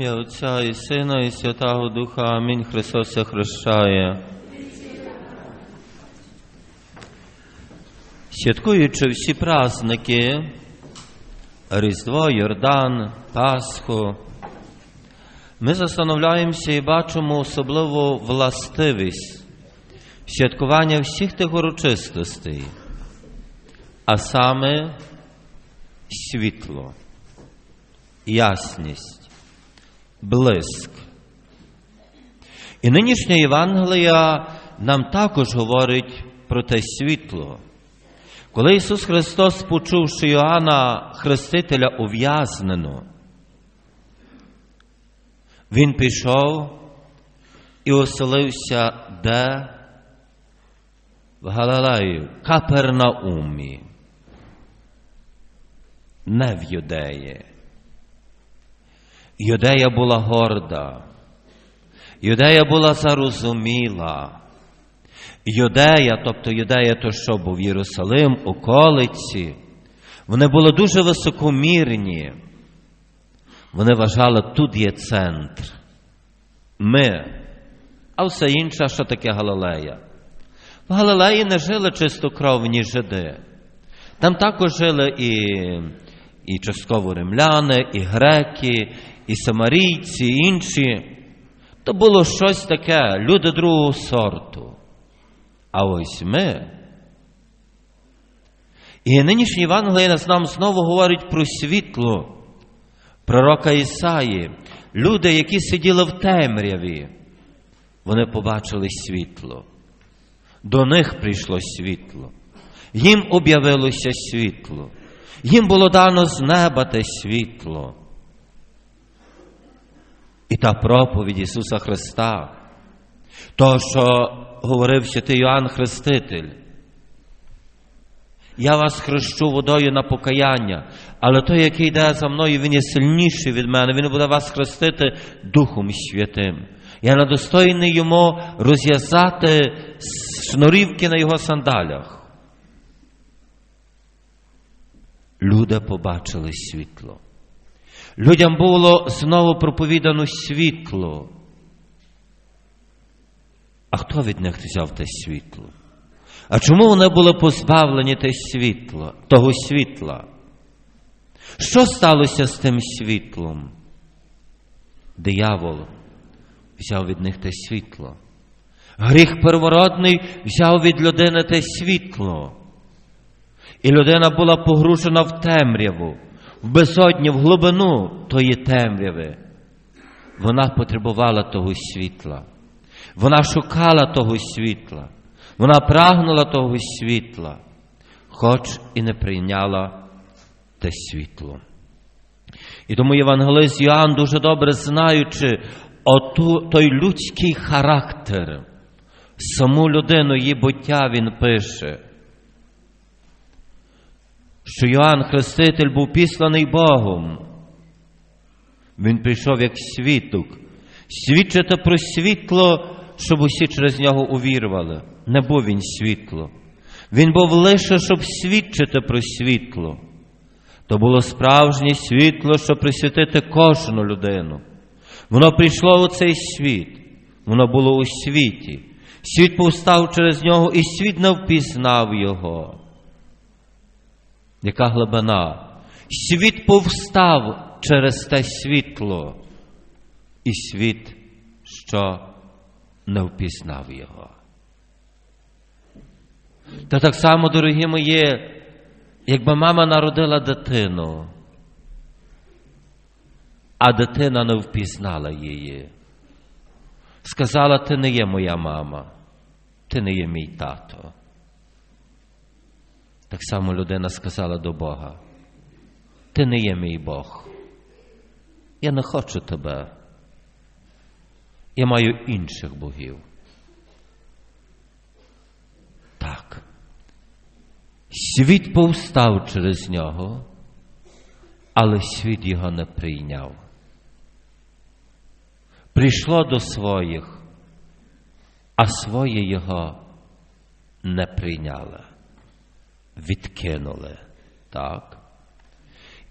Ім'я Отця і Сина, і Святого Духа. Амінь. Христос хрещає. Святкуючи всі праздники, Різдво, Йордан, Пасху, ми застановляємося і бачимо особливу властивість святкування всіх тих урочистостей, а саме світло, ясність, блиск. І нинішня Євангелія нам також говорить про те світло. Коли Ісус Христос почув, що Йоанна Хрестителя ув'язнено, Він пішов і оселився де? В Галилеї, Капернаумі, не в Юдеї. Юдея була горда, Юдея була зарозуміла. Юдея, тобто Юдея, то що був Єрусалим, околиці, вони були дуже високомірні. Вони вважали, тут є центр. Ми, а все інше, що таке Галилея. В Галилеї не жили чистокровні жиди. Там також жили і, і частково римляни, і греки, і самарійці, і інші. То було щось таке, люди другого сорту. А ось ми. І нинішній Євангелія нам знову говорить про світло пророка Ісаї. Люди, які сиділи в темряві, вони побачили світло. До них прийшло світло. Їм об'явилося світло. Їм було дано з неба те світло. І та проповідь Ісуса Христа, то, що говорив святий Йоанн Хреститель. Я вас хрещу водою на покаяння, але той, який йде за мною, він є сильніший від мене, він буде вас хрестити Духом Святим. Я недостойний йому розв'язати шнурівки на його сандалях. Люди побачили світло. Людям було знову проповідано світло. А хто від них взяв те світло? А чому вони були позбавлені те світло, того світла? Що сталося з тим світлом? Диявол взяв від них те світло. Гріх первородний взяв від людини те світло. І людина була погружена в темряву, в безодні, в глибину тої темряви. Вона потребувала того світла. Вона шукала того світла, вона прагнула того світла, хоч і не прийняла те світло. І тому Євангелист Йоанн, дуже добре знаючи оту, той людський характер, саму людину, її буття, він пише, що Йоанн Хреститель був післаний Богом. Він прийшов як світок, свідчити про світло щоб усі через нього увірували. Не був він світло. Він був лише, щоб свідчити про світло. То було справжнє світло, щоб присвятити кожну людину. Воно прийшло у цей світ, воно було у світі. Світ повстав через нього, і світ не впізнав його. Яка глибина? Світ повстав через те світло, і світ, що не впізнав його. Та так само, дорогі мої, якби мама народила дитину, а дитина не впізнала її, сказала, ти не є моя мама, ти не є мій тато. Так само людина сказала до Бога, ти не є мій Бог. Я не хочу тебе. Я маю інших богів. Так. Світ повстав через нього, але світ його не прийняв. Прийшло до своїх, а своє його не прийняли, відкинули. Так?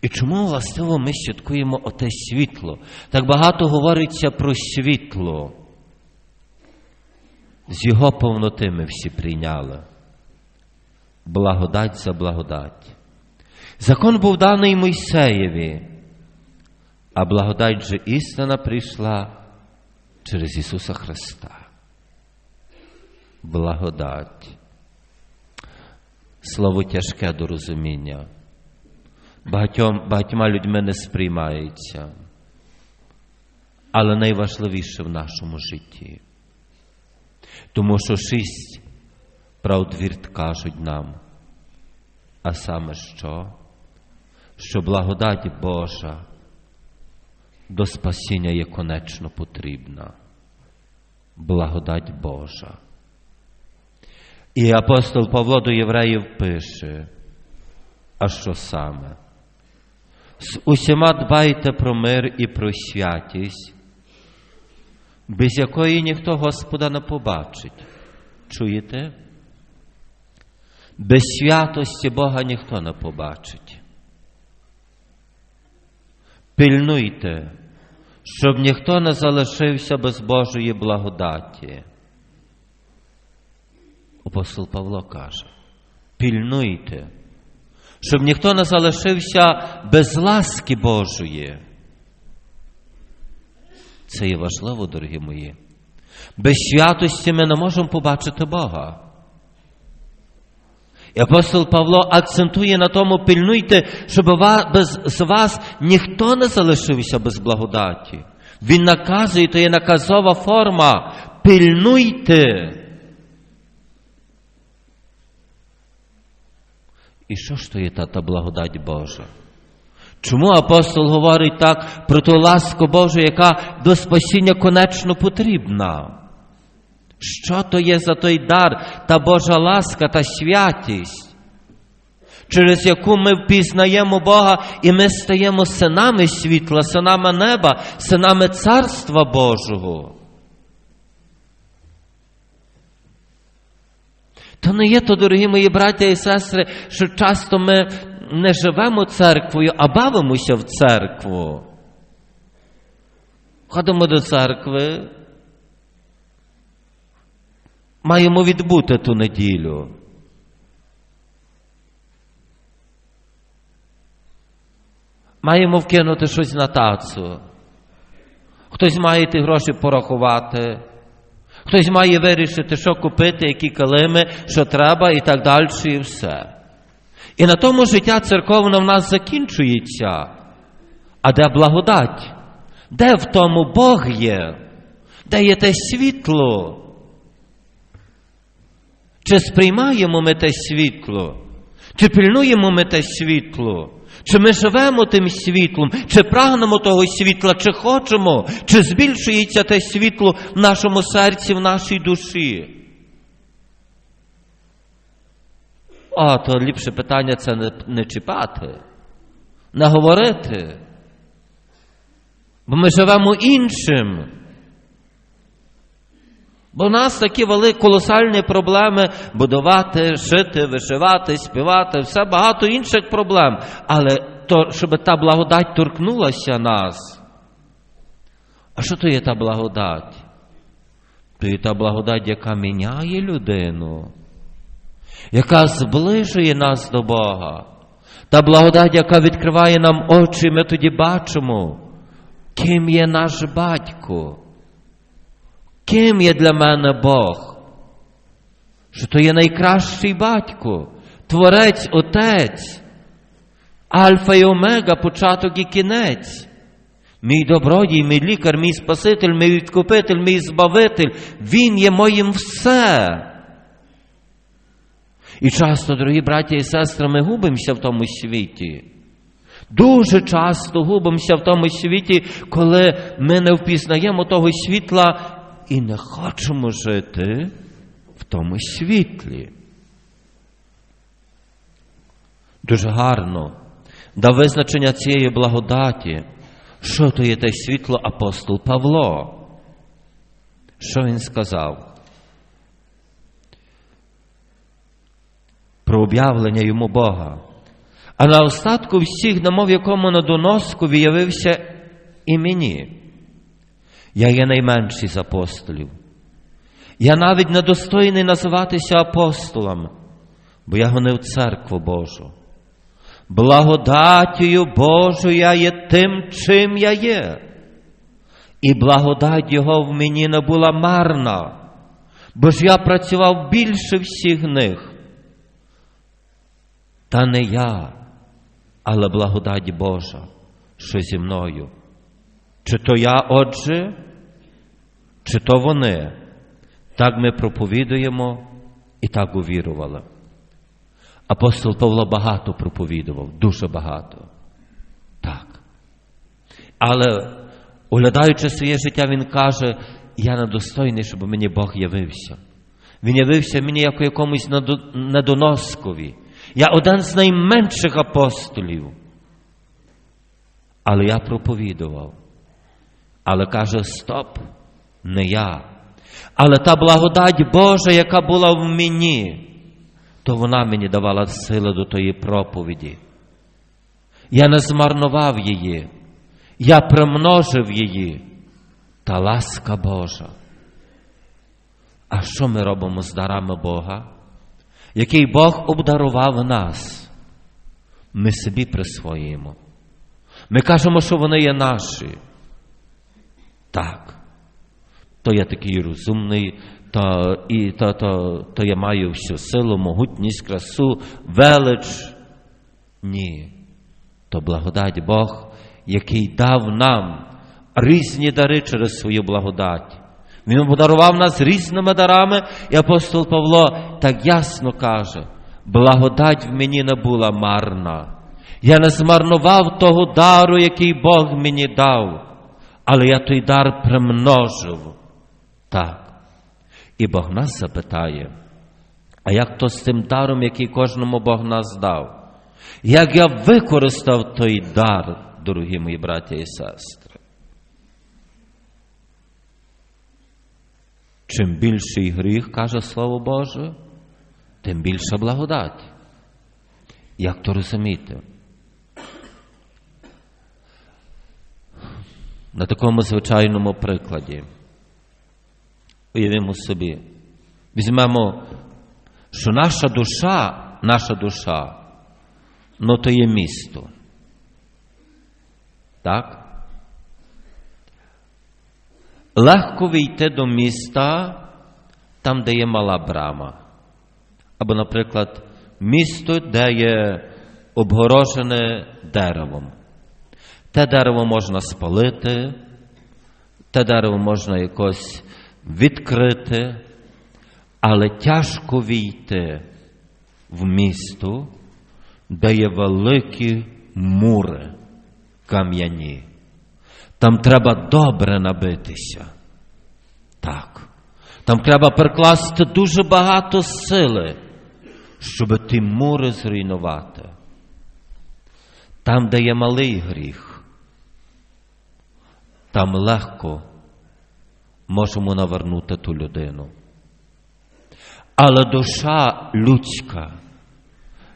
І чому властиво ми святкуємо оте світло? Так багато говориться про світло. З його повноти ми всі прийняли. Благодать за благодать. Закон був даний Мойсеєві, а благодать же істина прийшла через Ісуса Христа. Благодать. Слово тяжке до розуміння. Багатьом, багатьма людьми не сприймається, але найважливіше в нашому житті. Тому що шість правдвірт кажуть нам, а саме що? Що благодать Божа до спасіння є конечно потрібна. Благодать Божа. І апостол Павло до євреїв пише, а що саме? З усіма дбайте про мир і про святість, без якої ніхто Господа не побачить. Чуєте? Без святості Бога ніхто не побачить. Пильнуйте, щоб ніхто не залишився без Божої благодаті. Апостол Павло каже: пильнуйте, щоб ніхто не залишився без ласки Божої. Це є важливо, дорогі мої. Без святості ми не можемо побачити Бога. І апостол Павло акцентує на тому, пильнуйте, щоб без з вас ніхто не залишився без благодаті. Він наказує, то є наказова форма. Пильнуйте. І що ж то є та, та благодать Божа? Чому апостол говорить так про ту ласку Божу, яка до спасіння конечно потрібна? Що то є за той дар, та Божа ласка та святість, через яку ми впізнаємо Бога і ми стаємо синами світла, синами неба, синами Царства Божого? То не є то, дорогі мої браття і сестри, що часто ми не живемо церквою, а бавимося в церкву. Ходимо до церкви, маємо відбути ту неділю. Маємо вкинути щось на тацу. Хтось має ті гроші порахувати. Хтось має вирішити, що купити, які калими, що треба, і так далі, і все. І на тому життя церковне в нас закінчується. А де благодать? Де в тому Бог є? Де є те світло? Чи сприймаємо ми те світло? Чи пильнуємо ми те світло? Чи ми живемо тим світлом, чи прагнемо того світла, чи хочемо, чи збільшується те світло в нашому серці, в нашій душі? О, то ліпше питання це не, не чіпати, не говорити. Бо ми живемо іншим. Бо в нас такі великі колосальні проблеми будувати, шити, вишивати, співати, все багато інших проблем. Але то, щоб та благодать торкнулася нас. А що то є та благодать? То є та благодать, яка міняє людину, яка зближує нас до Бога. Та благодать, яка відкриває нам очі, ми тоді бачимо, ким є наш батько. Ким є для мене Бог? Що то є найкращий батько, Творець, Отець, Альфа і Омега, початок і кінець. Мій добродій, мій лікар, мій Спаситель, мій відкупитель, мій збавитель, Він є моїм все. І часто, дорогі браті і сестри, ми губимося в тому світі. Дуже часто губимося в тому світі, коли ми не впізнаємо того світла і не хочемо жити в тому світлі. Дуже гарно дав визначення цієї благодаті, що то є те світло апостол Павло. Що він сказав? Про об'явлення йому Бога. А на остатку всіх, намов якому на доноску виявився і мені. Я є найменший з апостолів. Я навіть недостойний називатися апостолом, бо я гонив церкву Божу. Благодатію Божу я є тим, чим я є. І благодать Його в мені не була марна, бо ж я працював більше всіх них. Та не я, але благодать Божа, що зі мною. Чи то я, отже, чи то вони. Так ми проповідуємо і так увірували. Апостол Павло багато проповідував, дуже багато. Так. Але, оглядаючи своє життя, він каже, я недостойний, щоб мені Бог явився. Він явився мені як у якомусь недоноскові. Я один з найменших апостолів. Але я проповідував. Але каже, стоп, не я. Але та благодать Божа, яка була в мені, то вона мені давала сили до тої проповіді. Я не змарнував її, я примножив її, та ласка Божа. А що ми робимо з дарами Бога? Який Бог обдарував нас? Ми собі присвоїмо. Ми кажемо, що вони є наші. Так. То я такий розумний, то, і, то, то, то я маю всю силу, могутність, красу, велич. Ні. То благодать Бог, який дав нам різні дари через свою благодать. Він подарував нас різними дарами, і апостол Павло так ясно каже: благодать в мені не була марна. Я не змарнував того дару, який Бог мені дав, але я той дар примножив. Так. І Бог нас запитає, а як то з тим даром, який кожному Бог нас дав? Як я використав той дар, дорогі мої браті і сестри? Чим більший гріх, каже Слово Боже, тим більша благодать. Як то розуміти? На такому звичайному прикладі. Уявимо собі, візьмемо, що наша душа, наша душа, ну то є місто. Так? Легко війти до міста там, де є мала брама. Або, наприклад, місто, де є обгорожене деревом. Те дерево можна спалити, те дерево можна якось відкрити, але тяжко війти в місто, де є великі мури кам'яні. Там треба добре набитися. Так. Там треба прикласти дуже багато сили, щоб ті мури зруйнувати. Там, де є малий гріх, там легко можемо навернути ту людину. Але душа людська,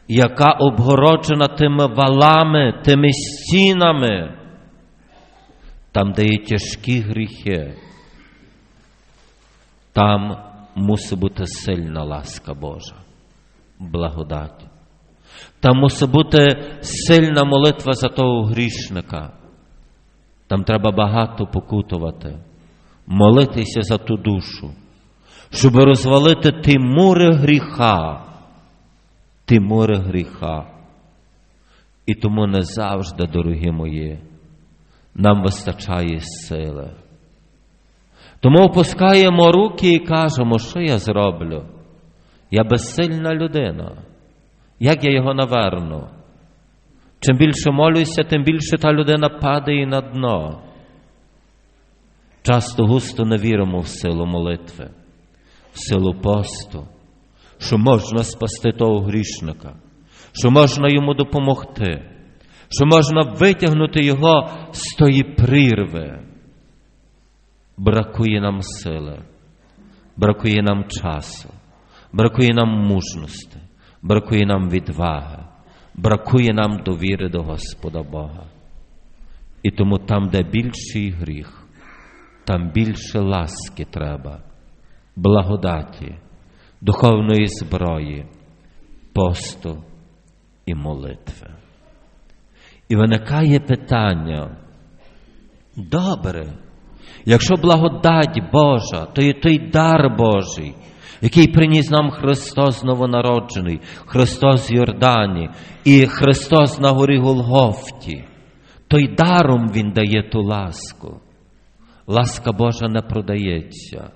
яка обгороджена тими валами, тими стінами, там, де є тяжкі гріхи, там мусить бути сильна ласка Божа, благодать. Там мусить бути сильна молитва за того грішника. Там треба багато покутувати молитися за ту душу, щоб розвалити ті мури гріха, ті мури гріха. І тому не завжди, дорогі мої, нам вистачає сили. Тому опускаємо руки і кажемо, що я зроблю? Я безсильна людина. Як я його наверну? Чим більше молюся, тим більше та людина падає на дно. Часто густо не віримо в силу молитви, в силу посту, що можна спасти того грішника, що можна йому допомогти, що можна витягнути його з тої прірви. Бракує нам сили, бракує нам часу, бракує нам мужності, бракує нам відваги, бракує нам довіри до Господа Бога. І тому там, де більший гріх, там більше ласки треба, благодаті, духовної зброї, посту і молитви. І виникає питання, добре, якщо благодать Божа, то є той дар Божий, який приніс нам Христос новонароджений, Христос Йордані і Христос на горі Голгофті, то й даром Він дає ту ласку. Ласка Божа не продається.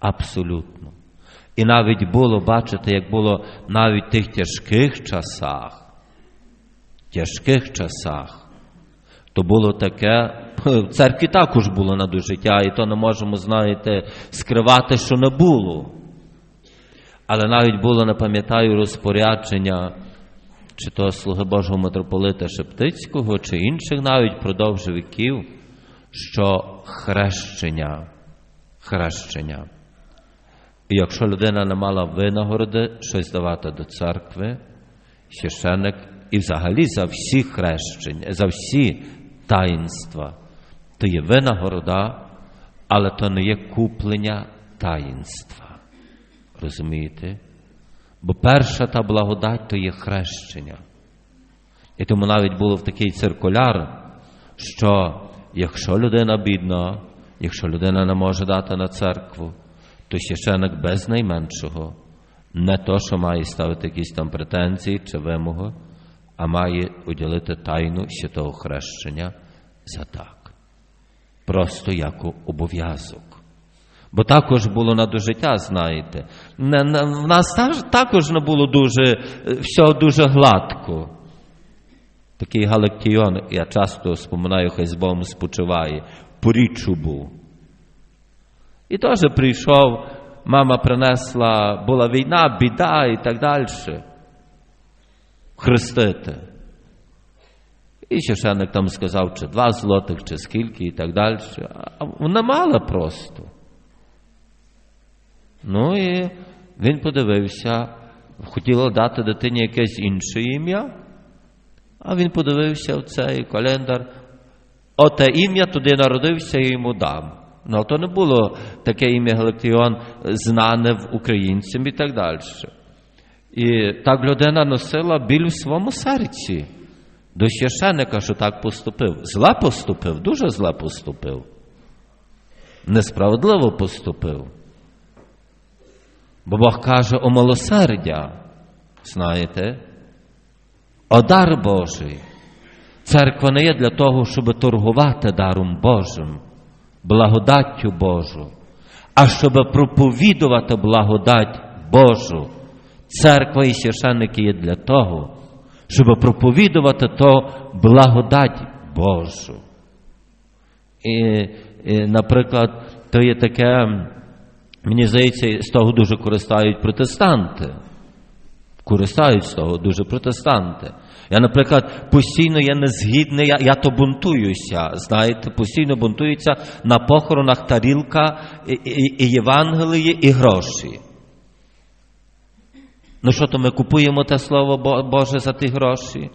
Абсолютно. І навіть було, бачите, як було навіть в тих тяжких часах, тяжких часах, то було таке, в церкві також було на життя, і то не можемо, знаєте, скривати, що не було. Але навіть було, не пам'ятаю, розпорядження, чи то слуги Божого митрополита Шептицького, чи інших навіть продовж віків, що хрещення, хрещення. І якщо людина не мала винагороди щось давати до церкви, священик і взагалі за всі хрещення, за всі таїнства, то є винагорода, але то не є куплення таїнства. Розумієте? Бо перша та благодать то є хрещення. І тому навіть було в такий циркуляр, що якщо людина бідна, якщо людина не може дати на церкву, то священик без найменшого не то, що має ставити якісь там претензії чи вимоги, а має уділити тайну святого хрещення за так. Просто як обов'язок. Бо також було на дожиття, знаєте. Не, не, в нас також не було дуже, е, всього дуже гладко. Такий галактіон, я часто споминаю, хай з Богом спочиває, поріччю був. І теж прийшов, мама принесла, була війна, біда і так далі. Хрестити. І священник там сказав, чи два злотих, чи скільки, і так далі. А вона мала просто. Ну і він подивився, хотіла дати дитині якесь інше ім'я, а він подивився в цей календар. Оте ім'я туди народився і йому дам. Ну, то не було таке ім'я Галактіон знане в українцям і так далі. І так людина носила біль в своєму серці до священика, що так поступив. Зле поступив, дуже зле поступив. Несправедливо поступив. Бо Бог каже о милосердя, знаєте, о дар Божий. Церква не є для того, щоб торгувати даром Божим, благодаттю Божу, а щоб проповідувати благодать Божу. Церква і священники є для того, щоб проповідувати то благодать Божу. І, і, наприклад, то є таке, мені здається, з того дуже користають протестанти. Користають з того дуже протестанти. Я, наприклад, постійно я не згідний, я, я то бунтуюся. Знаєте, постійно бунтуються на похоронах тарілка і, і, і Євангелії, і гроші. Ну що то ми купуємо те слово Боже за ті гроші?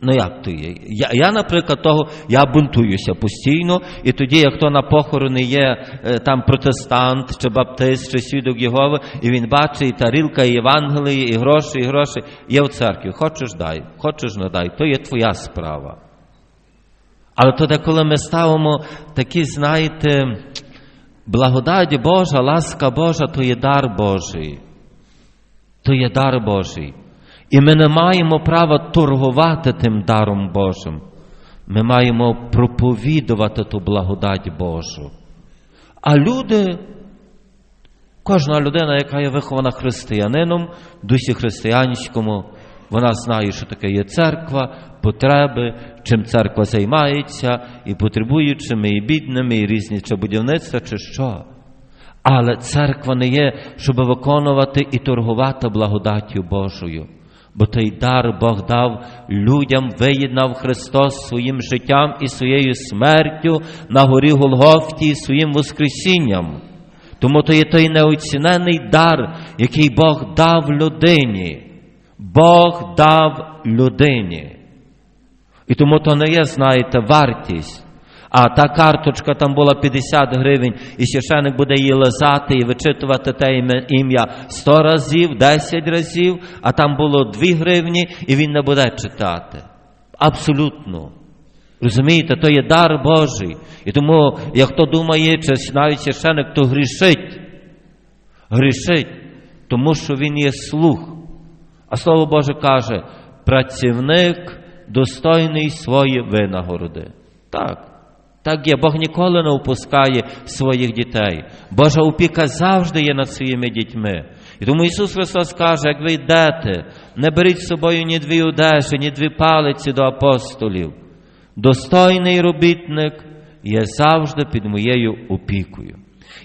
Ну як то є? Я, я, наприклад, того, я бунтуюся постійно, і тоді, як хто на похорони є е, там протестант, чи баптист, чи свідок Єгови, і він бачить і тарілка, і Євангелії, і гроші, і гроші, є в церкві. Хочеш дай, хочеш не дай, то є твоя справа. Але тоді, коли ми ставимо такі, знаєте, благодать Божа, ласка Божа, то є дар Божий. То є дар Божий. І ми не маємо права торгувати тим даром Божим. Ми маємо проповідувати ту благодать Божу. А люди, кожна людина, яка є вихована християнином, в дусі християнському, вона знає, що таке є церква, потреби, чим церква займається, і потребуючими, і бідними, і різні чи будівництва, чи що. Але церква не є, щоб виконувати і торгувати благодаттю Божою. Бо той дар Бог дав людям, виєднав Христос своїм життям і своєю смертю на горі Голгофті і своїм Воскресінням. Тому то є той неоцінений дар, який Бог дав людині. Бог дав людині. І тому то не є, знаєте, вартість. А та карточка там була 50 гривень, і священик буде її лизати і вичитувати те ім'я- ім'я 100 разів, 10 разів, а там було 2 гривні, і він не буде читати. Абсолютно. Розумієте, то є дар Божий. І тому, як хто думає, чи навіть священик, то грішить. Грішить, тому що він є слух. А Слово Боже каже, працівник достойний своєї винагороди. Так. Так є, Бог ніколи не опускає своїх дітей. Божа опіка завжди є над своїми дітьми. І тому Ісус Христос каже, як ви йдете, не беріть з собою ні дві одежі, ні дві палиці до апостолів. Достойний робітник є завжди під моєю опікою.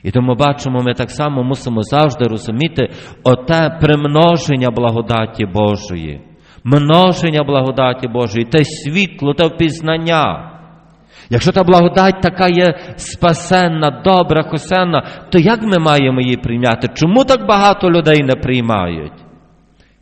І тому бачимо, ми так само мусимо завжди розуміти оте примноження благодаті Божої, множення благодаті Божої, те світло, те впізнання. Якщо та благодать така є спасенна, добра, хосенна, то як ми маємо її прийняти? Чому так багато людей не приймають?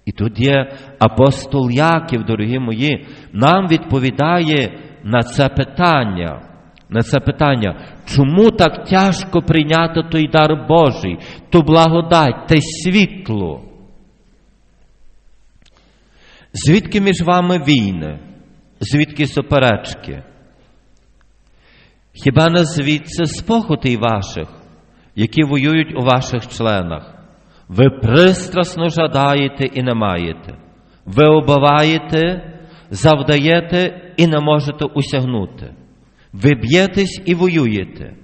І тут є апостол Яків, дорогі мої, нам відповідає на це питання. На це питання, чому так тяжко прийняти той дар Божий, ту благодать, те світло? Звідки між вами війни? Звідки суперечки? Хіба не звідси з ваших, які воюють у ваших членах? Ви пристрасно жадаєте і не маєте. Ви обиваєте, завдаєте і не можете усягнути. Ви б'єтесь і воюєте.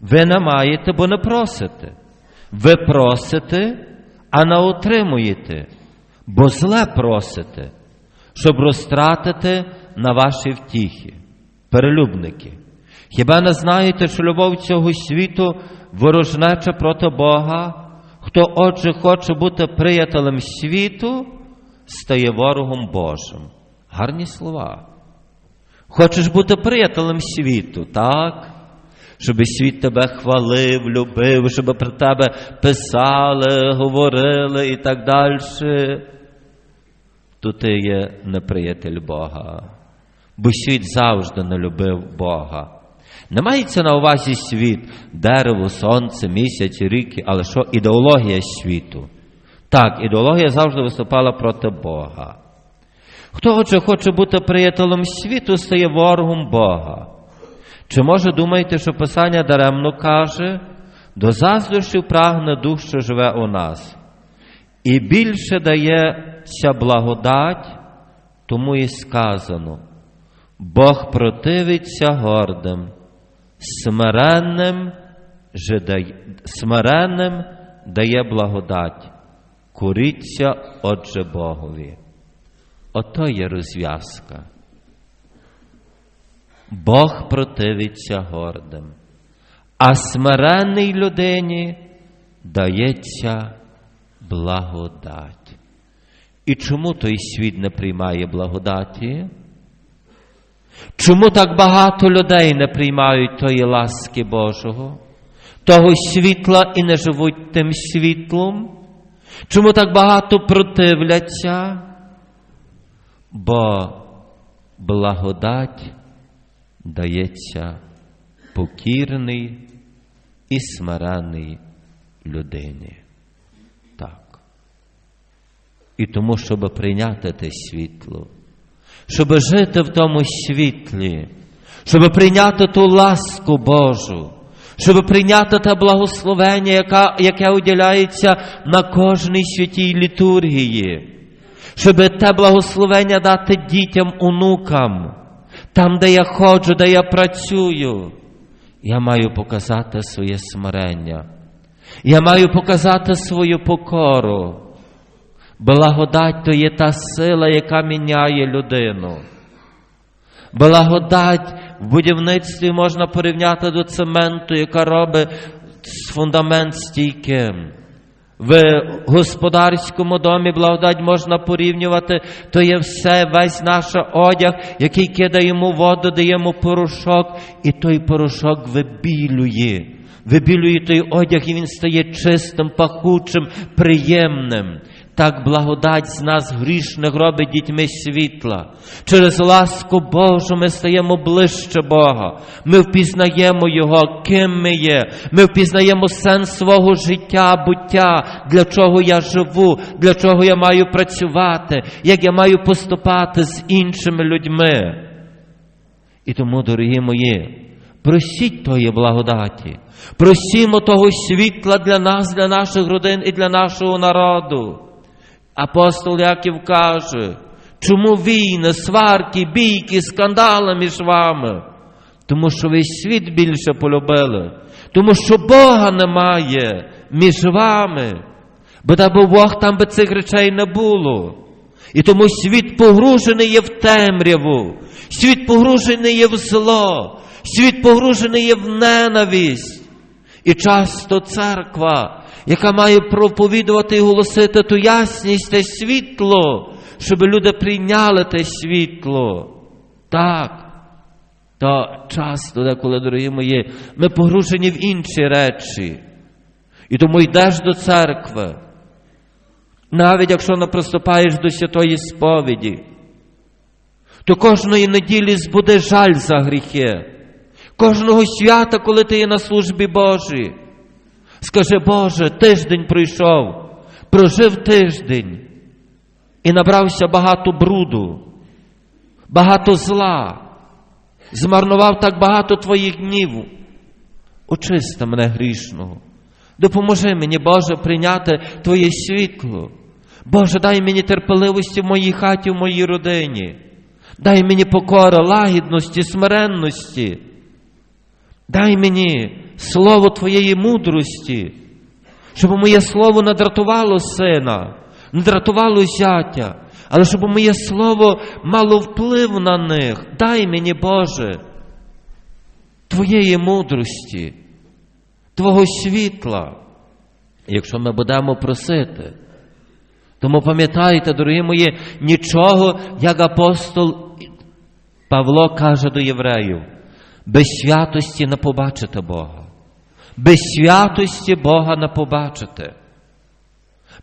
Ви не маєте, бо не просите. Ви просите, а не отримуєте, бо зле просите, щоб розтратити на ваші втіхи, перелюбники. Хіба не знаєте, що любов цього світу ворожнеча проти Бога? Хто отже хоче бути приятелем світу, стає ворогом Божим. Гарні слова. Хочеш бути приятелем світу, так? Щоб світ тебе хвалив, любив, щоб про тебе писали, говорили і так далі. То ти є неприятель Бога. Бо світ завжди не любив Бога. Не мається на увазі світ, дерево, сонце, місяць, ріки, але що ідеологія світу. Так, ідеологія завжди виступала проти Бога. Хто отже хоче бути приятелем світу, стає ворогом Бога. Чи може думаєте, що Писання даремно каже, до заздрощів прагне дух, що живе у нас, і більше дає ця благодать, тому і сказано, Бог противиться гордим, смиренним, же дає, смиренним дає благодать, куріться отже Богові. Ото є розв'язка. Бог противиться гордим, а смиренній людині дається благодать. І чому той світ не приймає благодаті? Чому так багато людей не приймають тої ласки Божого, того світла і не живуть тим світлом? Чому так багато противляться? Бо благодать дається покірний і смиренний людині. Так. І тому, щоб прийняти те світло, щоб жити в тому світлі, щоб прийняти ту ласку Божу, щоб прийняти те благословення, яке уділяється на кожній святій літургії, щоб те благословення дати дітям, онукам, там, де я ходжу, де я працюю. Я маю показати своє смирення. Я маю показати свою покору. Благодать то є та сила, яка міняє людину. Благодать в будівництві можна порівняти до цементу, яка робить фундамент стійким. В господарському домі благодать можна порівнювати, то є все, весь наш одяг, який кидає йому воду, дає йому порошок, і той порошок вибілює. Вибілює той одяг, і він стає чистим, пахучим, приємним. Так благодать з нас грішних робить дітьми світла. Через ласку Божу ми стаємо ближче Бога. Ми впізнаємо Його, ким ми є. Ми впізнаємо сенс свого життя, буття, для чого я живу, для чого я маю працювати, як я маю поступати з іншими людьми. І тому, дорогі мої, просіть тої благодаті, просімо того світла для нас, для наших родин і для нашого народу. Апостол Яків каже, чому війни, сварки, бійки, скандали між вами? Тому що ви світ більше полюбили, тому що Бога немає між вами, бо даби Бог там би цих речей не було. І тому світ погружений є в темряву, світ погружений є в зло, світ погружений є в ненависть. І часто церква, яка має проповідувати і голосити ту ясність, те світло, щоб люди прийняли те світло. Так. То часто, деколи, дорогі мої, ми погружені в інші речі. І тому йдеш до церкви. Навіть якщо не приступаєш до святої сповіді, то кожної неділі збуде жаль за гріхи. Кожного свята, коли ти є на службі Божій, скажи, Боже, тиждень пройшов, прожив тиждень і набрався багато бруду, багато зла, змарнував так багато твоїх днів. Очисти мене грішного. Допоможи мені, Боже, прийняти Твоє світло. Боже, дай мені терпеливості в моїй хаті, в моїй родині. Дай мені покора, лагідності, смиренності. Дай мені слово Твоєї мудрості, щоб моє слово не дратувало сина, не дратувало зятя, але щоб моє слово мало вплив на них. Дай мені, Боже, Твоєї мудрості, Твого світла, якщо ми будемо просити. Тому пам'ятайте, дорогі мої, нічого, як апостол Павло каже до євреїв, без святості не побачите Бога. Без святості Бога не побачите.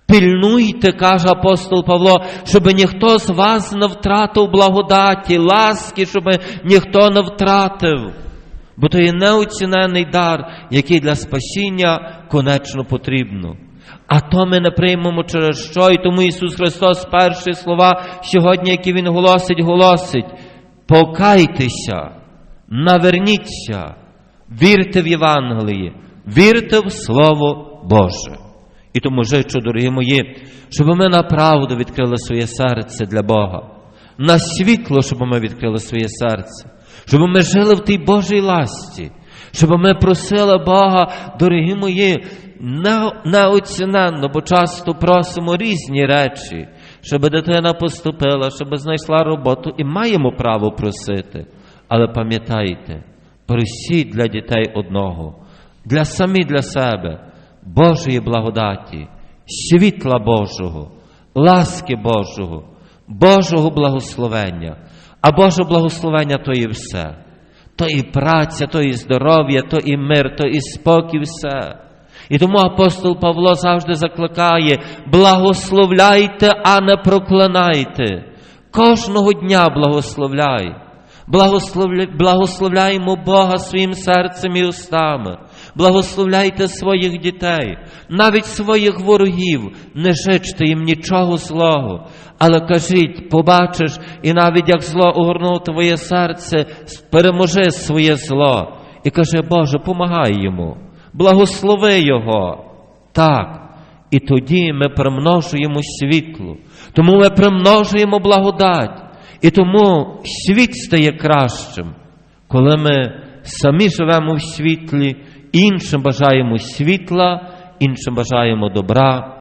Пильнуйте, каже апостол Павло, щоб ніхто з вас не втратив благодаті, ласки, щоб ніхто не втратив. Бо то є неоцінений дар, який для спасіння конечно потрібно. А то ми не приймемо через що, і тому Ісус Христос перші слова сьогодні, які Він голосить, голосить. Покайтеся, наверніться, вірте в Євангеліє, вірте в Слово Боже. І тому жичу, дорогі мої, щоб ми направду відкрили своє серце для Бога, на світло, щоб ми відкрили своє серце, щоб ми жили в тій Божій ласті, щоб ми просили Бога, дорогі мої, неоціненно, бо часто просимо різні речі, щоб дитина поступила, щоб знайшла роботу, і маємо право просити. Але пам'ятайте, просіть для дітей одного, для самі для себе, Божої благодаті, світла Божого, ласки Божого, Божого благословення. А Боже благословення то і все. То і праця, то і здоров'я, то і мир, то і спокій, все. І тому апостол Павло завжди закликає: благословляйте, а не проклинайте. Кожного дня благословляй. Благословля... Благословляємо Бога своїм серцем і устами. Благословляйте своїх дітей, навіть своїх ворогів, не жичте їм нічого злого, але кажіть, побачиш, і навіть як зло огорнуло твоє серце, переможи своє зло. І каже, Боже, помагай йому, благослови його. Так. І тоді ми примножуємо світло, тому ми примножуємо благодать. І тому світ стає кращим, коли ми самі живемо в світлі, іншим бажаємо світла, іншим бажаємо добра,